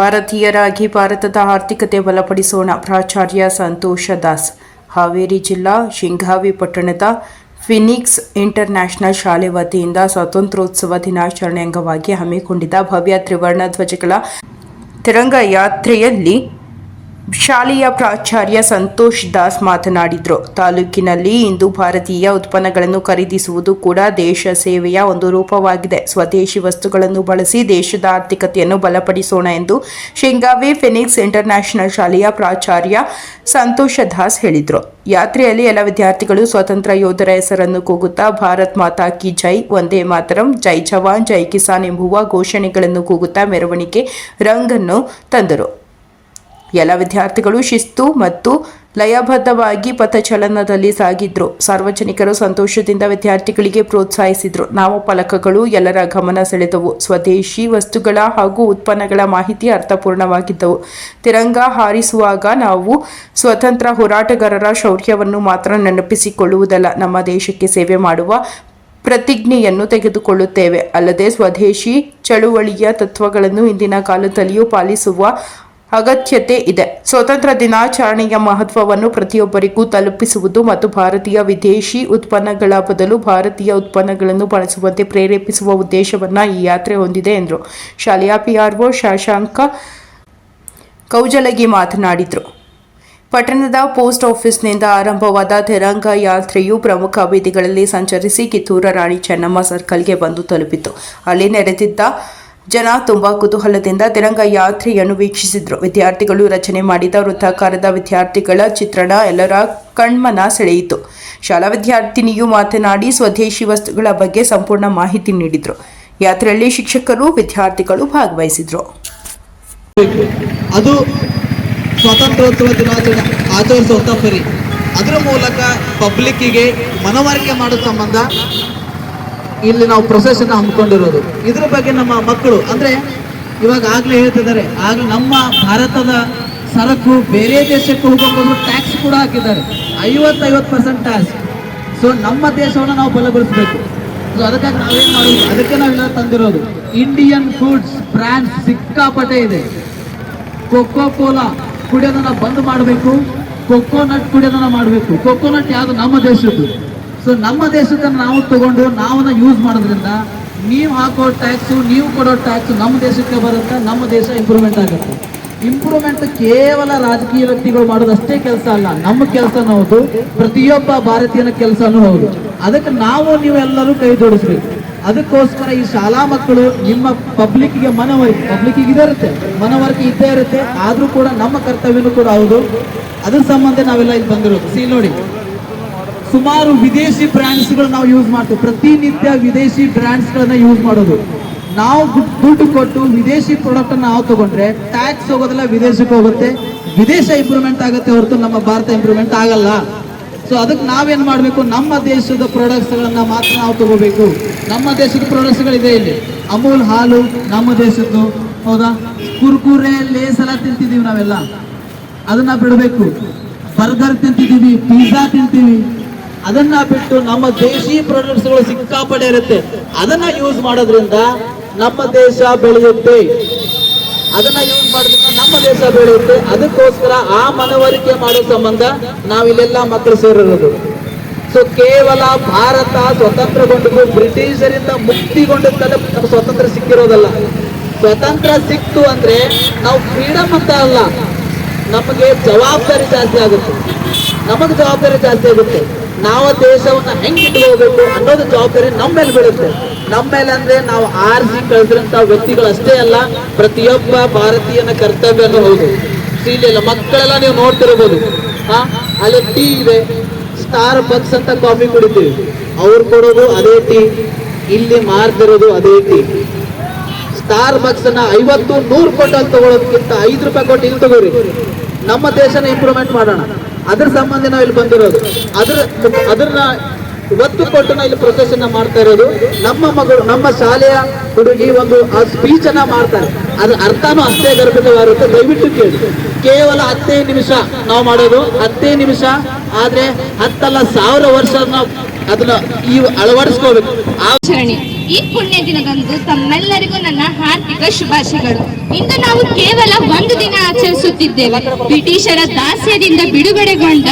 ಭಾರತೀಯರಾಗಿ ಭಾರತದ ಆರ್ಥಿಕತೆ ಬಲಪಡಿಸೋಣ. ಪ್ರಾಚಾರ್ಯ ಸಂತೋಷ ದಾಸ್, ಹಾವೇರಿ ಜಿಲ್ಲಾ, ಶಿಂಗಾವಿ ಪಟ್ಟಣದ ಫಿನಿಕ್ಸ್ ಇಂಟರ್ನ್ಯಾಷನಲ್ ಶಾಲೆ ವತಿಯಿಂದ ಸ್ವಾತಂತ್ರ್ಯೋತ್ಸವ ದಿನಾಚರಣೆ ಅಂಗವಾಗಿ ಹಮ್ಮಿಕೊಂಡಿದ್ದ ಭವ್ಯ ತ್ರಿವರ್ಣ ಧ್ವಜಗಳ ತಿರಂಗ ಯಾತ್ರೆಯಲ್ಲಿ ಶಾಲೆಯ ಪ್ರಾಚಾರ್ಯ ಸಂತೋಷ್ ದಾಸ್ ಮಾತನಾಡಿದರು. ತಾಲೂಕಿನಲ್ಲಿ ಇಂದು ಭಾರತೀಯ ಉತ್ಪನ್ನಗಳನ್ನು ಖರೀದಿಸುವುದು ಕೂಡ ದೇಶ ಸೇವೆಯ ಒಂದು ರೂಪವಾಗಿದೆ. ಸ್ವದೇಶಿ ವಸ್ತುಗಳನ್ನು ಬಳಸಿ ದೇಶದ ಆರ್ಥಿಕತೆಯನ್ನು ಬಲಪಡಿಸೋಣ ಎಂದು ಶೇಂಗಾವಿ ಫಿನಿಕ್ಸ್ ಇಂಟರ್ನ್ಯಾಷನಲ್ ಶಾಲೆಯ ಪ್ರಾಚಾರ್ಯ ಸಂತೋಷ ದಾಸ್ ಹೇಳಿದರು. ಯಾತ್ರೆಯಲ್ಲಿ ಎಲ್ಲ ವಿದ್ಯಾರ್ಥಿಗಳು ಸ್ವತಂತ್ರ ಯೋಧರ ಹೆಸರನ್ನು ಕೂಗುತ್ತಾ ಭಾರತ್ ಮಾತಾ ಕಿ ಜೈ ಒಂದೇ ಮಾತರಂ, ಜೈ ಜವಾನ್, ಜೈ ಕಿಸಾನ್ ಎಂಬುವ ಘೋಷಣೆಗಳನ್ನು ಕೂಗುತ್ತಾ ಮೆರವಣಿಗೆ ರಂಗನ್ನು ತಂದರು. ಎಲ್ಲ ವಿದ್ಯಾರ್ಥಿಗಳು ಶಿಸ್ತು ಮತ್ತು ಲಯಬದ್ಧವಾಗಿ ಪಥಚಲನದಲ್ಲಿ ಸಾಗಿದ್ರು. ಸಾರ್ವಜನಿಕರು ಸಂತೋಷದಿಂದ ವಿದ್ಯಾರ್ಥಿಗಳಿಗೆ ಪ್ರೋತ್ಸಾಹಿಸಿದ್ರು. ನಾಮಫಲಕಗಳು ಎಲ್ಲರ ಗಮನ ಸೆಳೆದವು. ಸ್ವದೇಶಿ ವಸ್ತುಗಳ ಹಾಗೂ ಉತ್ಪನ್ನಗಳ ಮಾಹಿತಿ ಅರ್ಥಪೂರ್ಣವಾಗಿದ್ದವು. ತಿರಂಗ ಹಾರಿಸುವಾಗ ನಾವು ಸ್ವತಂತ್ರ ಹೋರಾಟಗಾರರ ಶೌರ್ಯವನ್ನು ಮಾತ್ರ ನೆನಪಿಸಿಕೊಳ್ಳುವುದಲ್ಲ. ನಮ್ಮ ದೇಶಕ್ಕೆ ಸೇವೆ ಮಾಡುವ ಪ್ರತಿಜ್ಞೆಯನ್ನು ತೆಗೆದುಕೊಳ್ಳುತ್ತೇವೆ. ಅಲ್ಲದೆ ಸ್ವದೇಶಿ ಚಳುವಳಿಯ ತತ್ವಗಳನ್ನು ಇಂದಿನ ಕಾಲದಲ್ಲಿಯೂ ಪಾಲಿಸುವ ಅಗತ್ಯತೆ ಇದೆ. ಸ್ವತಂತ್ರ ದಿನಾಚರಣೆಯ ಮಹತ್ವವನ್ನು ಪ್ರತಿಯೊಬ್ಬರಿಗೂ ತಲುಪಿಸುವುದು ಮತ್ತು ಭಾರತೀಯ ವಿದೇಶಿ ಉತ್ಪನ್ನಗಳ ಬದಲು ಭಾರತೀಯ ಉತ್ಪನ್ನಗಳನ್ನು ಬಳಸುವಂತೆ ಪ್ರೇರೇಪಿಸುವ ಉದ್ದೇಶವನ್ನು ಈ ಯಾತ್ರೆ ಹೊಂದಿದೆ, ಎಂದರು. ಶಾಲೆಯ ಪಿಆರ್ಒ ಶಾಶಾಂಕ ಕೌಜಲಗಿ ಮಾತನಾಡಿದರು. ಪಟ್ಟಣದ ಪೋಸ್ಟ್ ಆಫೀಸ್ನಿಂದ ಆರಂಭವಾದ ತೆರಂಗ ಯಾತ್ರೆಯು ಪ್ರಮುಖ ಬೀದಿಗಳಲ್ಲಿ ಸಂಚರಿಸಿ ಕಿತ್ತೂರ ರಾಣಿ ಚೆನ್ನಮ್ಮ ಸರ್ಕಲ್ಗೆ ಬಂದು ತಲುಪಿತು. ಅಲ್ಲಿ ನೆರೆದಿದ್ದ ಜನ ತುಂಬಾ ಕುತೂಹಲದಿಂದ ತಿರಂಗ ಯಾತ್ರೆಯನ್ನು ವೀಕ್ಷಿಸಿದ್ರು. ವಿದ್ಯಾರ್ಥಿಗಳು ರಚನೆ ಮಾಡಿದ ವೃತ್ತಾಕಾರದ ವಿದ್ಯಾರ್ಥಿಗಳ ಚಿತ್ರಣ ಎಲ್ಲರ ಕಣ್ಮನ ಸೆಳೆಯಿತು. ಶಾಲಾ ವಿದ್ಯಾರ್ಥಿನಿಯು ಮಾತನಾಡಿ ಸ್ವದೇಶಿ ವಸ್ತುಗಳ ಬಗ್ಗೆ ಸಂಪೂರ್ಣ ಮಾಹಿತಿ ನೀಡಿದರು. ಯಾತ್ರೆಯಲ್ಲಿ ಶಿಕ್ಷಕರು, ವಿದ್ಯಾರ್ಥಿಗಳು ಭಾಗವಹಿಸಿದ್ರು. ಅದು ಸ್ವಾತಂತ್ರ್ಯೋತ್ಸವ ದಿನಾಚರಣೆ, ಆಚರಿಸುವಂತ ಪರಿ ಅದರ ಮೂಲಕ ಪಬ್ಲಿಕ್ಕಿಗೆ ಮನವರಿಕೆ ಮಾಡೋ ಸಂಬಂಧ ಇಲ್ಲಿ ನಾವು ಪ್ರೊಸೆಷನ್ ಹಮ್ಮಿಕೊಂಡಿರೋದು. ಇದ್ರ ಬಗ್ಗೆ ನಮ್ಮ ಮಕ್ಕಳು, ಅಂದ್ರೆ ಇವಾಗ ಆಗ್ಲೇ ಹೇಳ್ತಿದ್ದಾರೆ ಆಗ ನಮ್ಮ ಭಾರತದ ಸರಕು ಬೇರೆ ದೇಶಕ್ಕೆ ಹೋಗೋದು ಟ್ಯಾಕ್ಸ್ ಕೂಡ ಹಾಕಿದ್ದಾರೆ. ಐವತ್ತೈವತ್ತು ಪರ್ಸೆಂಟ್ ಟ್ಯಾಕ್ಸ್ ಸೊ ನಮ್ಮ ದೇಶವನ್ನು ನಾವು ಬಲಗೊಳಿಸಬೇಕು. ಸೊ ಅದಕ್ಕಾಗಿ ನಾವೇನ್ ಮಾಡೋದು? ಅದಕ್ಕೆ ನಾವೆಲ್ಲ ತಂದಿರೋದು. ಇಂಡಿಯನ್ ಫುಡ್ಸ್ ಬ್ರ್ಯಾಂಡ್ಸ್ ಸಿಕ್ಕಾಪಟ್ಟೆ ಇದೆ. ಕೊಕ್ಕೋ ಕೋಲಾ ಕುಡಿಯೋದನ್ನ ಬಂದ್ ಮಾಡಬೇಕು. ಕೊಕೋನಟ್ ಕುಡಿಯೋದನ್ನ ಮಾಡಬೇಕು. ಕೊಕೋನಟ್ ಯಾವುದು ನಮ್ಮ ದೇಶದ್ದು? ಸೊ ನಮ್ಮ ದೇಶದನ್ನ ನಾವು ತಗೊಂಡು ನಾವನ್ನ ಯೂಸ್ ಮಾಡೋದ್ರಿಂದ ನೀವು ಹಾಕೋ ಟ್ಯಾಕ್ಸು ನೀವು ಕೊಡೋ ಟ್ಯಾಕ್ಸ್ ನಮ್ಮ ದೇಶಕ್ಕೆ ಬರುತ್ತೆ, ನಮ್ಮ ದೇಶ ಇಂಪ್ರೂವ್ಮೆಂಟ್ ಆಗುತ್ತೆ. ಇಂಪ್ರೂವ್ಮೆಂಟ್ ಕೇವಲ ರಾಜಕೀಯ ವ್ಯಕ್ತಿಗಳು ಮಾಡೋದಷ್ಟೇ ಕೆಲಸ ಅಲ್ಲ, ನಮ್ಮ ಕೆಲಸನೂ ಹೌದು, ಪ್ರತಿಯೊಬ್ಬ ಭಾರತೀಯನ ಕೆಲಸನೂ ಹೌದು. ಅದಕ್ಕೆ ನಾವು ನೀವೆಲ್ಲರೂ ಕೈ ಜೋಡಿಸ್ಬೇಕು. ಅದಕ್ಕೋಸ್ಕರ ಈ ಶಾಲಾ ಮಕ್ಕಳು ನಿಮ್ಮ ಪಬ್ಲಿಕ್ಗೆ ಮನವರಿಕೆ ಪಬ್ಲಿಕ್ಕಿಗೆ ಇದೇ ಇರುತ್ತೆ ಮನವರಿಕೆ ಇದ್ದೇ ಇರುತ್ತೆ, ಆದರೂ ಕೂಡ ನಮ್ಮ ಕರ್ತವ್ಯನೂ ಕೂಡ ಹೌದು. ಅದ್ರ ಸಂಬಂಧ ನಾವೆಲ್ಲ ಇಲ್ಲಿ ಬಂದಿರೋದು. ಸಿ ನೋಡಿ ಸುಮಾರು ವಿದೇಶಿ ಬ್ರ್ಯಾಂಡ್ಸ್ಗಳು ನಾವು ಯೂಸ್ ಮಾಡ್ತೀವಿ. ಪ್ರತಿನಿತ್ಯ ವಿದೇಶಿ ಬ್ರ್ಯಾಂಡ್ಸ್ಗಳನ್ನ ಯೂಸ್ ಮಾಡೋದು. ನಾವು ದುಡ್- ದುಡ್ಡು ಕೊಟ್ಟು ವಿದೇಶಿ ಪ್ರಾಡಕ್ಟ್ ನಾವು ತಗೊಂಡ್ರೆ ಟ್ಯಾಕ್ಸ್ ಹೋಗೋದಿಲ್ಲ ವಿದೇಶಕ್ಕೆ ಹೋಗುತ್ತೆ. ವಿದೇಶ ಇಂಪ್ರೂವ್ಮೆಂಟ್ ಆಗುತ್ತೆ ಹೊರತು ನಮ್ಮ ಭಾರತ ಇಂಪ್ರೂವ್ಮೆಂಟ್ ಆಗಲ್ಲ. ಸೊ ಅದಕ್ಕೆ ನಾವೇನ್ ಮಾಡಬೇಕು? ನಮ್ಮ ದೇಶದ ಪ್ರಾಡಕ್ಟ್ಸ್ಗಳನ್ನ ಮಾತ್ರ ನಾವು ತಗೋಬೇಕು. ನಮ್ಮ ದೇಶದ ಪ್ರಾಡಕ್ಟ್ಸ್ಗಳಿದೆ ಇಲ್ಲಿ. ಅಮೂಲ್ ಹಾಲು, ನಮ್ಮ ದೇಶದ್ದು, ಹೌದಾ? ಕುರ್ಕುರೆ, ಲೇಸ್ ಎಲ್ಲ ತಿಂತಿದೀವಿ ನಾವೆಲ್ಲ. ಅದನ್ನ ಬಿಡಬೇಕು. ಬರ್ಗರ್ ತಿಂತಿದೀವಿ ಪಿಜ್ಜಾ ತಿಂತೀವಿ. ಅದನ್ನ ಬಿಟ್ಟು ನಮ್ಮ ದೇಶಿ ಪ್ರಾಡಕ್ಟ್ಸ್ಗಳು ಸಿಕ್ಕಾಪಡೆ ಇರುತ್ತೆ. ಅದನ್ನ ಯೂಸ್ ಮಾಡೋದ್ರಿಂದ ನಮ್ಮ ದೇಶ ಬೆಳೆಯುತ್ತೆ. ಅದನ್ನ ಯೂಸ್ ಮಾಡೋದ್ರಿಂದ ನಮ್ಮ ದೇಶ ಬೆಳೆಯುತ್ತೆ. ಅದಕ್ಕೋಸ್ಕರ ಆ ಮನವರಿಕೆ ಮಾಡೋ ಸಂಬಂಧ ನಾವಿಲ್ಲೆಲ್ಲ ಮಕ್ಕಳು ಸೇರಿರೋದು. ಸೊ ಕೇವಲ ಭಾರತ ಸ್ವತಂತ್ರಗೊಂಡು ಬ್ರಿಟಿಷರಿಂದ ಮುಕ್ತಿಗೊಂಡ ಸ್ವತಂತ್ರ ಸಿಕ್ಕಿರೋದಲ್ಲ. ಸ್ವತಂತ್ರ ಸಿಕ್ತು ಅಂದ್ರೆ ನಾವು ಫ್ರೀಡಮ್ ಅಂತ ಅಲ್ಲ. ನಮಗೆ ಜವಾಬ್ದಾರಿ ಜಾಸ್ತಿ ಆಗುತ್ತೆ. ನಮಗೆ ಜವಾಬ್ದಾರಿ ಜಾಸ್ತಿ ಆಗುತ್ತೆ. ನಾವು ದೇಶವನ್ನ ಹೆಂಗ್ ಇಟ್ಕೋಬೇಕು ಅನ್ನೋದು ಜವಾಬ್ದಾರಿ ನಮ್ಮ ಮೇಲೆ ಬೀಳುತ್ತೆ. ನಮ್ಮ ಮೇಲೆ ಅಂದ್ರೆ ನಾವು ಆರಿಸಿ ಕಳೆದಿರಂತ ವ್ಯಕ್ತಿಗಳಷ್ಟೇ ಅಲ್ಲ, ಪ್ರತಿಯೊಬ್ಬ ಭಾರತೀಯನ ಕರ್ತವ್ಯನೂ ಹೌದು. ಇಲ್ಲ ಮಕ್ಕಳೆಲ್ಲ ನೀವು ನೋಡ್ತಿರ್ಬೋದು. ಹಾ? ಅಲ್ಲಿ ಟೀ ಇದೆ. ಸ್ಟಾರ್ ಬಕ್ಸ್ ಅಂತ ಕಾಫಿ ಕುಡಿತೀವಿ. ಅವ್ರು ಕೊಡೋದು ಅದೇ ಟೀ, ಇಲ್ಲಿ ಮಾರ್ತಿರೋದು ಅದೇ ಟೀ. ಸ್ಟಾರ್ ಬಕ್ಸ್ ಅನ್ನ ಐವತ್ತು ನೂರು ಕೊಟ್ಟು ಅಲ್ಲಿ ತಗೊಳ್ಳೋದಕ್ಕಿಂತ ಐದು ರೂಪಾಯಿ ಕೊಟ್ಟು ಇಲ್ಲಿ ತಗೋರಿ. ನಮ್ಮ ದೇಶನ ಇಂಪ್ರೂವ್ಮೆಂಟ್ ಮಾಡೋಣ. ಅದ್ರ ಸಂಬಂಧ ನಾವು ಇಲ್ಲಿ ಬಂದಿರೋದು. ಅದ್ರ ಅದನ್ನ ಒತ್ತು ಕೊಟ್ಟು ನಾವು ಇಲ್ಲಿ ಪ್ರೊಸೆಷನ್ ಮಾಡ್ತಾ ಇರೋದು. ನಮ್ಮ ಮಗಳು, ನಮ್ಮ ಶಾಲೆಯ ಹುಡುಗಿ ಒಂದು, ಆ ಸ್ಪೀಚ್ ಅನ್ನ ಮಾಡ್ತಾರೆ. ಅದ್ರ ಅರ್ಥನೂ ಅಷ್ಟೇ ಗರ್ಭಿತವಾಗಿರುತ್ತೆ ದಯವಿಟ್ಟು ಕೇಳಿ. ಕೇವಲ ಹತ್ತೇ ನಿಮಿಷ ನಾವು ಮಾಡೋದು. ಹತ್ತೇ ನಿಮಿಷ, ಆದ್ರೆ ಹತ್ತಲ್ಲ ಸಾವಿರ ವರ್ಷ ಅದನ್ನ ಈ ಅಳವಡಿಸ್ಕೋಬೇಕು. ಆಚರಣೆ. ಈ ಪುಣ್ಯ ದಿನದಂದು ತಮ್ಮೆಲ್ಲರಿಗೂ ನನ್ನ ಹಾರ್ದಿಕ ಶುಭಾಶಯಗಳು. ಇಂದು ನಾವು ಕೇವಲ ಒಂದು ದಿನ ಆಚರಿಸುತ್ತಿದ್ದೇವೆ. ಬ್ರಿಟಿಷರ ದಾಸ್ಯದಿಂದ ಬಿಡುಗಡೆಗೊಂಡ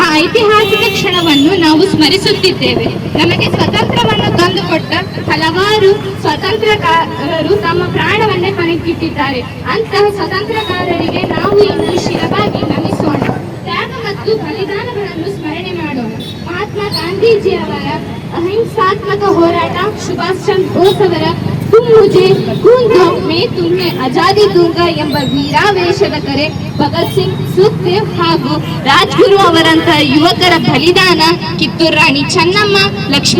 ಆ ಐತಿಹಾಸಿಕ ಕ್ಷಣವನ್ನು ನಾವು ಸ್ಮರಿಸುತ್ತಿದ್ದೇವೆ. ನಮಗೆ ಸ್ವತಂತ್ರವನ್ನು ತಂದುಕೊಟ್ಟ ಹಲವಾರು ಸ್ವತಂತ್ರಕಾರರು ತಮ್ಮ ಪ್ರಾಣವನ್ನೇ ಪಣಕ್ಕಿಟ್ಟಿದ್ದಾರೆ ಅಂತಹ ಸ್ವತಂತ್ರಕಾರರಿಗೆ ನಾವು ಇಂದು ಶಿರವಾಗಿ ನಮಿಸೋಣ. ತ್ಯಾಗ ಮತ್ತು ಬಲಿದಾನಗಳನ್ನು ಸ್ಮರಣೆ ಮಾಡೋಣ. ಮಹಾತ್ಮ ಗಾಂಧೀಜಿಯವರ ಅಹಿಂಸಾತ್ಮಕ ಹೋರಾಟ, ಸುಭಾಷ್ ಚಂದ್ರ ಬೋಸ್ ಅವರ ತುಮ್ ಮುಜೆ ಖೂನ್ ಅಜಾದಿ ದೂಂಗಾ ಎಂಬ ವೀರಾವೇಶದ ಕರೆ ಭಗತ್ ಸಿಂಗ್, ಸುಖದೇವ್ ಹಾಗೂ ರಾಜ್ಗುರು ಅವರಂತಹ ಯುವಕರ ಬಲಿದಾನ ಕಿತ್ತೂರು ರಾಣಿ ಚೆನ್ನಮ್ಮ, ಲಕ್ಷ್ಮೀ